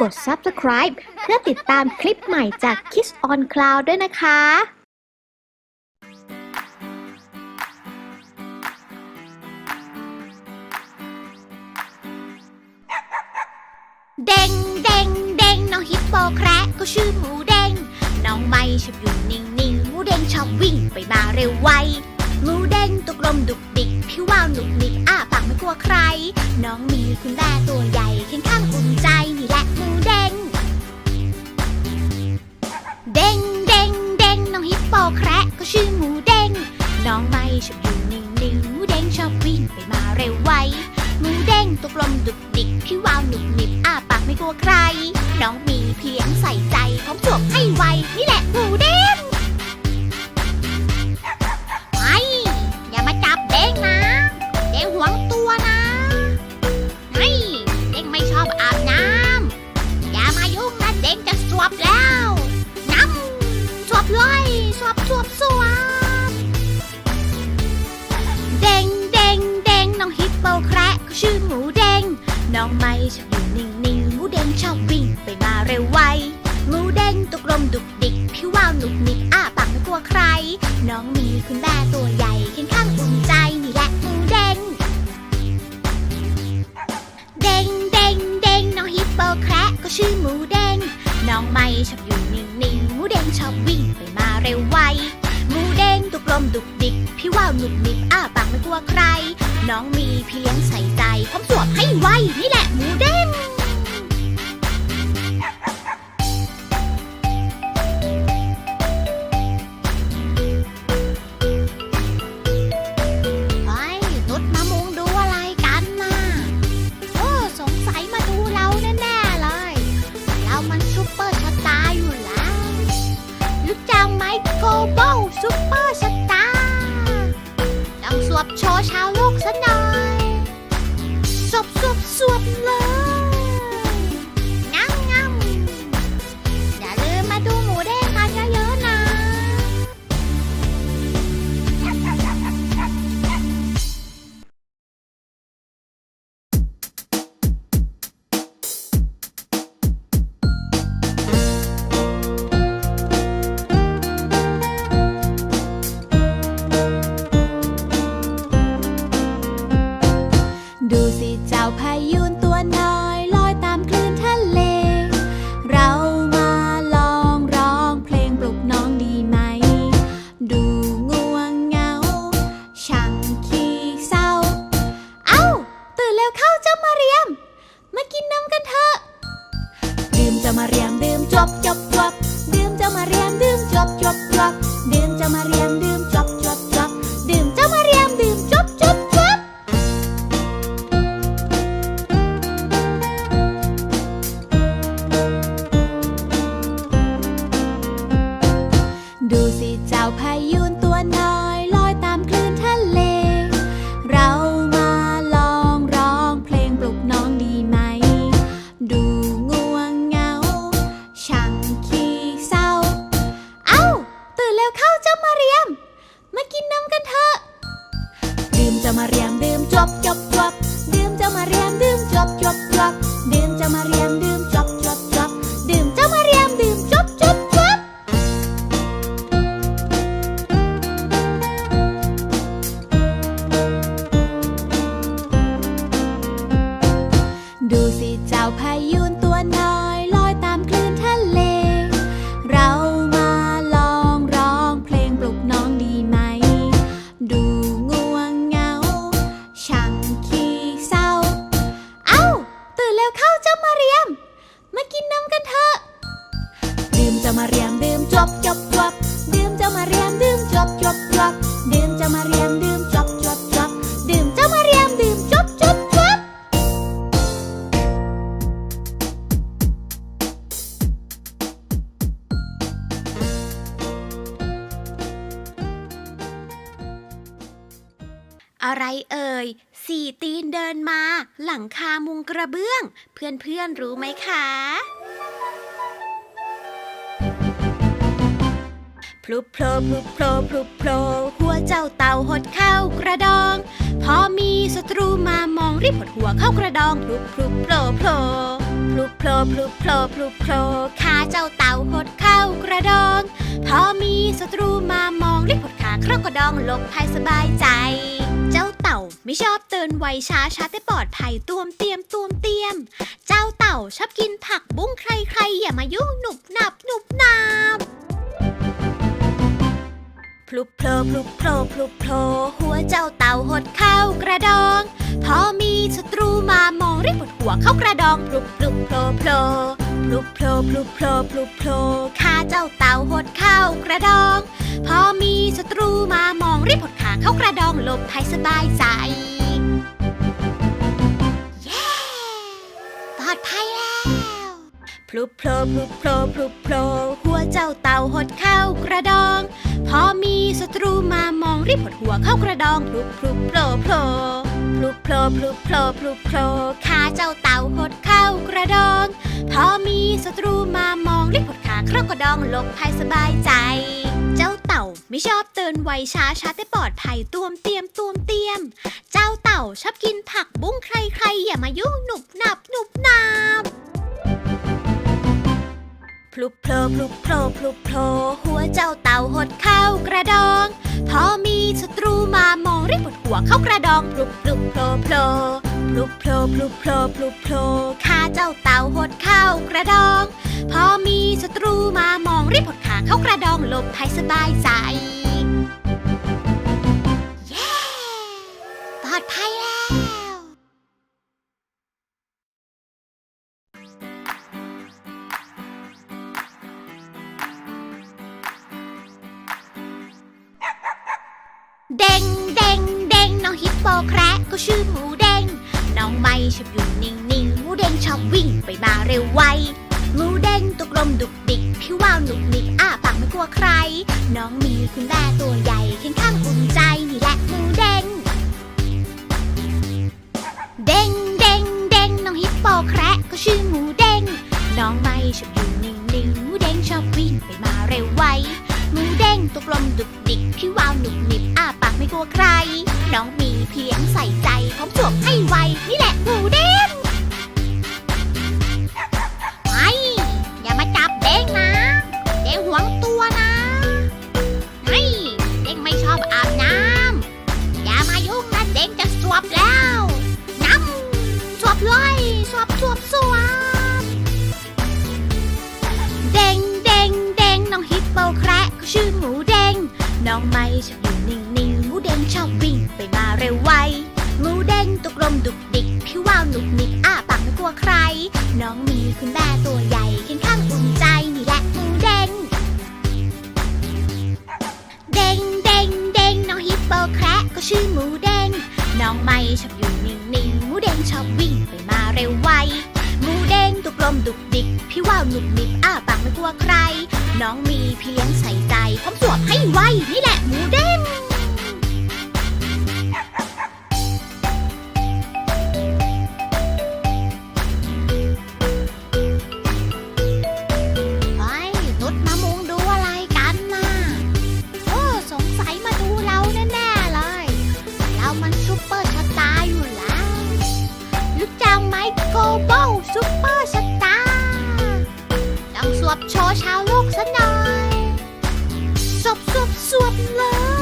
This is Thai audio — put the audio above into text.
กด subscribe เพื่อติดตามคลิปใหม่จาก Kiss on Cloud ด้วยนะคะเด้งเด้งเด้งน้องฮิปโปแคระก็ชื่อหมูเด้งน้องไม่ชอบอยู่นิ่งๆหมูเด้งชอบวิ่งไปมาเร็วไว หมูเด้งตุกลมดุกดิกผิววาวหนุกหนิกอ้าปากไม่กลัวใคร น้องมีคุณแม่ตัวใหญ่เคียงข้างอุ่นใจนี่แหละหมูเด้งเด้งเด้งเด้งน้องฮิปโปแคระก็ชื่อหมูเด้งน้องไม่ชอบอยู่นิ่งๆหมูเด้งชอบวิ่งไปมาเร็วไวหมูเด้งตุกลมดุกดิกพี่วาวหนุกหนิบอ้าปากไม่กลัวใคร น้องมีเพียงใส่ใจพร้อมจวบให้ไวนี่แหละ น้องมีคุณแม่ตัวใหญ่เคียงข้างอุ่นใจนี่แหละหมูเด้งเด้งเด้งเด้งน้องฮิปโปแคระก็ชื่อหมูเด้งน้องไม่ชอบอยู่นิ่งๆหมูเด้งชอบวิ่งไปมาเร็วไวหมูเด้งตุกลมดุกดิกพี่ว่าวหนุบหนิบอ้าปากไม่กลัวใคร น้องมีพี่เลี้ยงใส่ใจพร้อมสวบให้ไวนี่แหละหมูเด้ง ดื่ จ้ามาเรียมดื่มจบจบจบดื่มเจ้ามาเรียมดื่มจบจบจบดื่มเจ้ามาเรียมดื่มจบจบจบดื่มเจ้ามาเรียมดื่มจบจบจบดูสิเจ้าพายุ อะไรเอ่ย สี่ตีนเดินมา หลังคามุงกระเบื้อง เพื่อนๆรู้ไหมคะ พลุบโผล่พลุบโผล่พลุบโผล่หัวเจ้าเต่าหดเข้ากระดอง พอมีศัตรูมามองรีบหดหัวเข้ากระดอง พลุบพลุบโผล่โผล่พลุโผล่พลุโผล่พลุโผล่ขาเจ้าเต่าหดเข้ากระดอง พอมีศัตรูมามองรีบหดขาเข้ากระดองหลบภัยสบายใจ ไม่ชอบเตือนไวช้าช้าแต่ปลอดภัยตวมเตรียมตวมเตรียม เจ้าเต่าชอบกินผักบุ้งใครๆอย่ามายุ่งหนุบหนับหนุบหนับพลุโผล่พลุโผล่พลุโผล่หัวเจ้าเต่าหดเข้ากระดอง พอมีศัตรูมามองรีบหดหัวเข้ากระดองพลุพลุโผล่โผล่พลุโผล่พลุโผล่พลุโผล่ขาเจ้าเต่าหดเข้ากระดอง พอมีศัตรูมามองรีบหดขาเข้ากระดองหลบภัยสบายใจ เย้ปลอดภัยแล้วพลุโผล่พลุโผล่พลุโผล่หัวเจ้าเต่าหดเข้ากระดอง พอมีศัตรูมามองรีบหดหัวเข้ากระดองพลุพลุโผล่โผล่ พลุโผล่พลุโผล่พลุโผล่ขาเจ้าเต่าหดเข้ากระดอง พอมีศัตรูมามองรีบหดขาเข้ากระดองหลบภัยสบายใจ เจ้าเต่าไม่ชอบเตือนไวช้าช้าแต่ปลอดภัยตวมเตรียมตวมเตรียม เจ้าเต่าชอบกินผักบุ้งใครๆอย่ามายุ่งหนุบหนั พลุโผล่พลุโผล่พลุโผล่หัวเจ้าเต่าหดเข้ากระดอง พอมีศัตรูมามองรีบหดหัวเข้ากระดองพลุพลุโผล่โผล่พลุโผล่พลุโผล่พลุโผล่ขาเจ้าเต่าหดเข้ากระดอง พอมีศัตรูมามองรีบหดขาเข้ากระดองหลบภัยสบายใจเย้ปลอดภัยแล้ว เด้งเด้งเด้งน้องฮิปโปแคระก็ชื่อหมูเด้งน้องไม่ชอบอยู่นิ่งนิ่งหมูเด้งชอบวิ่งไปมาเร็วไวหมูเด้งตัวกลมดุกดิกผิววาวหนุกหนิกอ้าปากไม่กลัวใคร น้องมีคุณแม่ตัวใหญ่เคียงข้างอุ่นใจนี่แหละหมูเด้งเด้งเด้งเด้งน้องฮิปโปแคระก็ชื่อหมูเด้งน้องไม่ชอบอยู่นิ่งนิ่งหมูเด้งชอบวิ่งไปมาเร็วไวหมูเด้งตัวกลมดุกดิกผิววาวหนุบหนิบอ้าปากัวใคร น้องมีเพียงใส่ใจพร้อมจวบให้ไว นี่แหละหมูเด้งไอ้อย่ามาจับเด้งนะ เด้งหวงตัวนะไอ้เด้งไม่ชอบอาบน้ำอย่ามายุ่งนะเด้งจะสวบแล้วน้ำสวบเลยสวบสวบสวบเด้งเด้งเด้งน้องฮิปโปแคระก็ชื่อหมูเด้งน้องไม่ชอบ ผิววาวหนุกหนิกอ้าปากไม่กลัวใคร น้องมีคุณแม่ตัวใหญ่เคียงข้างอุ่นใจนี่แหละหมูเด้งเด้งเด้งเด้งน้องฮิปโปแคระก็ชื่อหมูเด้งน้องไม่ชอบอยู่นิ่งนิ่งหมูเด้งชอบวิ่งไปมาเร็วไวหมูเด้งตัวกลมดุกดิกพี่ว่าวหนุบหนิบอ้าปากไม่กลัวใคร น้องมีพี่เลี้ยงใส่ใจพร้อมสวบให้ไวนี่แหละหมูเด้ง วบโชว์ชาวโลกซะหน่อยสวบสวบสวบเลย